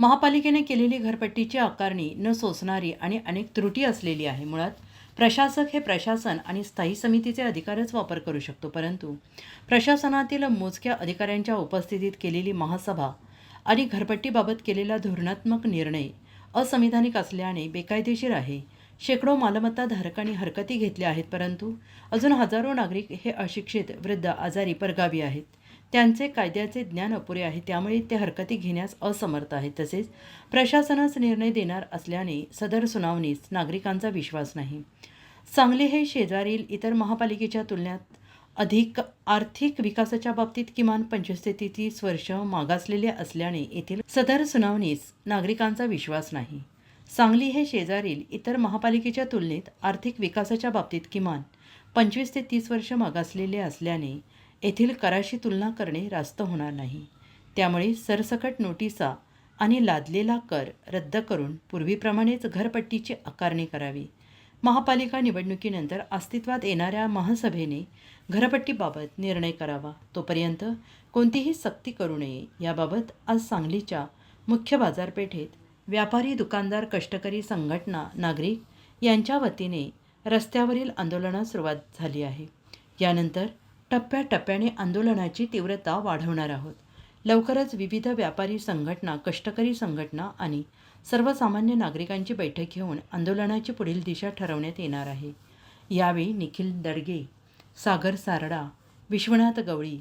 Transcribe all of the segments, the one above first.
महापालिकेने केलेली घरपट्टीची आकारणी न सोसणारी आणि अनेक त्रुटी असलेली आहे. मुळात प्रशासक हे प्रशासन आणि स्थायी समितीचे अधिकारच वापर करू शकतो. परंतु प्रशासनातील मोजक्या अधिकाऱ्यांच्या उपस्थितीत केलेली महासभा आणि घरपट्टीबाबत केलेला धोरणात्मक निर्णय असंविधानिक असल्याने बेकायदेशीर आहे. शेकडो मालमत्ता धारकांनी हरकती घेतल्या आहेत परंतु अजून हजारो नागरिक हे अशिक्षित वृद्ध आजारी परगावी आहेत. त्यांचे कायद्याचे ज्ञान अपुरे आहे त्यामुळे ते हरकती घेण्यास असमर्थ आहे तसेच प्रशासनास निर्णय देणार असल्याने सदर सुनावणीस नागरिकांचा विश्वास नाही. सांगली हे शेजारील इतर महापालिकेच्या तुलनेत अधिक आर्थिक विकासाच्या बाबतीत किमान पंचवीस ते तीस वर्ष मागासलेले असल्याने येथील सदर सुनावणीस नागरिकांचा विश्वास नाही. सांगली हे शेजारील इतर महापालिकेच्या तुलनेत आर्थिक विकासाच्या बाबतीत किमान पंचवीस ते तीस वर्ष मागासलेले असल्याने येथील कराशी तुलना करणे रास्त होणार नाही. त्यामुळे सरसकट नोटिसा आणि लादलेला कर रद्द करून पूर्वीप्रमाणेच घरपट्टीची आकारणी करावी. महापालिका निवडणुकीनंतर अस्तित्वात येणाऱ्या महासभेने घरपट्टीबाबत निर्णय करावा. तोपर्यंत कोणतीही सक्ती करू नये याबाबत आज सांगलीच्या मुख्य बाजारपेठेत व्यापारी दुकानदार कष्टकरी संघटना नागरिक यांच्या वतीने रस्त्यावरील आंदोलनास सुरुवात झाली आहे. यानंतर टप्प्याटप्प्याने आंदोलनाची तीव्रता वाढवणार आहोत. लवकरच विविध व्यापारी संघटना कष्टकरी संघटना आणि सर्वसामान्य नागरिकांची बैठक घेऊन आंदोलनाची पुढील दिशा ठरवण्यात येणार आहे. यावेळी निखिल दडगे सागर सारडा विश्वनाथ गवळी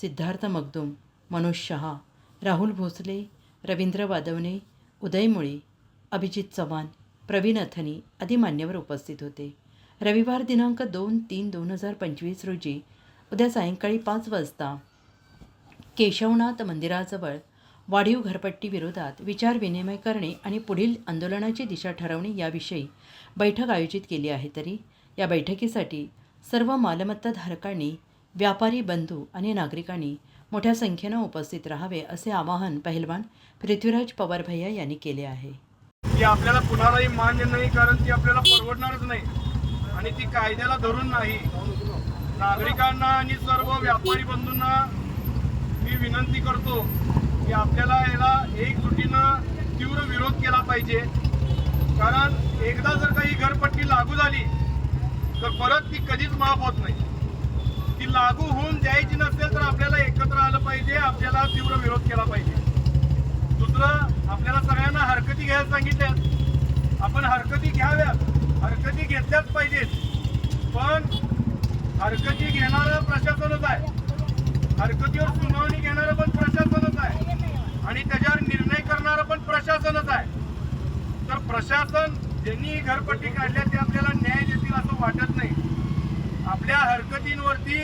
सिद्धार्थ मगदुम मनोज शहा राहुल भोसले रवींद्र वादवणे उदय मुळे अभिजित चव्हाण प्रवीण अथनी आदी मान्यवर उपस्थित होते. रविवार दिनांक दोन तीन दोन हजार पंचवीस रोजी उद्या सायंकाळी पाच वाजता केशवनाथ मंदिराजवळ वाढीव घरपट्टी विरोधात विचारविनिमय करणे आणि पुढील आंदोलनाची दिशा ठरवणे याविषयी बैठक आयोजित केली आहे तरी या बैठकीसाठी सर्व मालमत्ता धारकांनी व्यापारी बंधू आणि नागरिकांनी मोठ्या संख्येनं उपस्थित राहावे असे आवाहन पहिलवान पृथ्वीराज पवार भैया यांनी केले आहे. ती आपल्याला कुणालाही मान्य नाही कारण ती आपल्याला परवडणारच नाही आणि ती कायद्याला धरून नाही. नागरिकांना आणि सर्व व्यापारी बंधूंना मी विनंती करतो की आपल्याला याला एकजुटीनं तीव्र विरोध केला पाहिजे. कारण एकदा जर काही घरपट्टी लागू झाली तर परत ती कधीच माफ होत नाही. ती लागू होऊन द्यायची नसेल तर आपल्याला एकत्र आलं पाहिजे आपल्याला तीव्र विरोध केला पाहिजे. दुसरं आपल्याला सगळ्यांना हरकती घ्यायला सांगितल्यात. आपण हरकती घ्याव्यात हरकती घेतल्याच पाहिजेत. पण हरकती घेणारं प्रशासनच आहे. हरकतीवर सुनावणी घेणारं पण प्रशासनच आहे. आणि त्याच्यावर निर्णय करणारं पण प्रशासनच आहे. तर प्रशासन ज्यांनी ही घरपट्टी काढल्या ते आपल्याला न्याय देतील असं वाटत नाही. आपल्या हरकतींवरती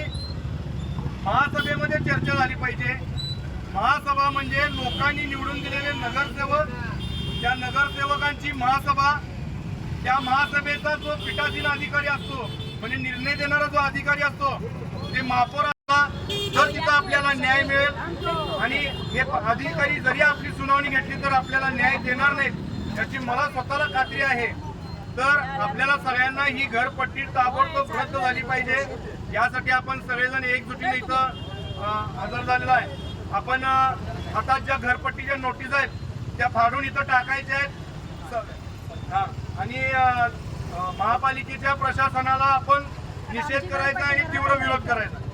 महासभेमध्ये चर्चा झाली पाहिजे. महासभा म्हणजे लोकांनी निवडून दिलेले नगरसेवक. त्या नगरसेवकांची महासभा त्या महासभेचा जो पीठासीन अधिकारी असतो म्हणजे निर्णय देणारा जो अधिकारी असतो ते महापौर असला तर तिथं आपल्याला न्याय मिळेल. आणि हे अधिकारी जरी आपली सुनावणी घेतली तर आपल्याला न्याय देणार नाहीत. याची मला स्वतःला खात्री आहे. तर आपल्याला सगळ्यांना ही घरपट्टी ताबडतोब रद्द झाली पाहिजे. यासाठी आपण सगळेजण एकजुटीने इथं हजर झालेलो आहे. आपण आता हातात ज्या घरपट्टीच्या नोटीस आहेत त्या फाडून इथं टाकायच्या आहेत. आणि महापालिकेच्या प्रशासनाला आपण निषेध करायचा आणि तीव्र विरोध करायचा.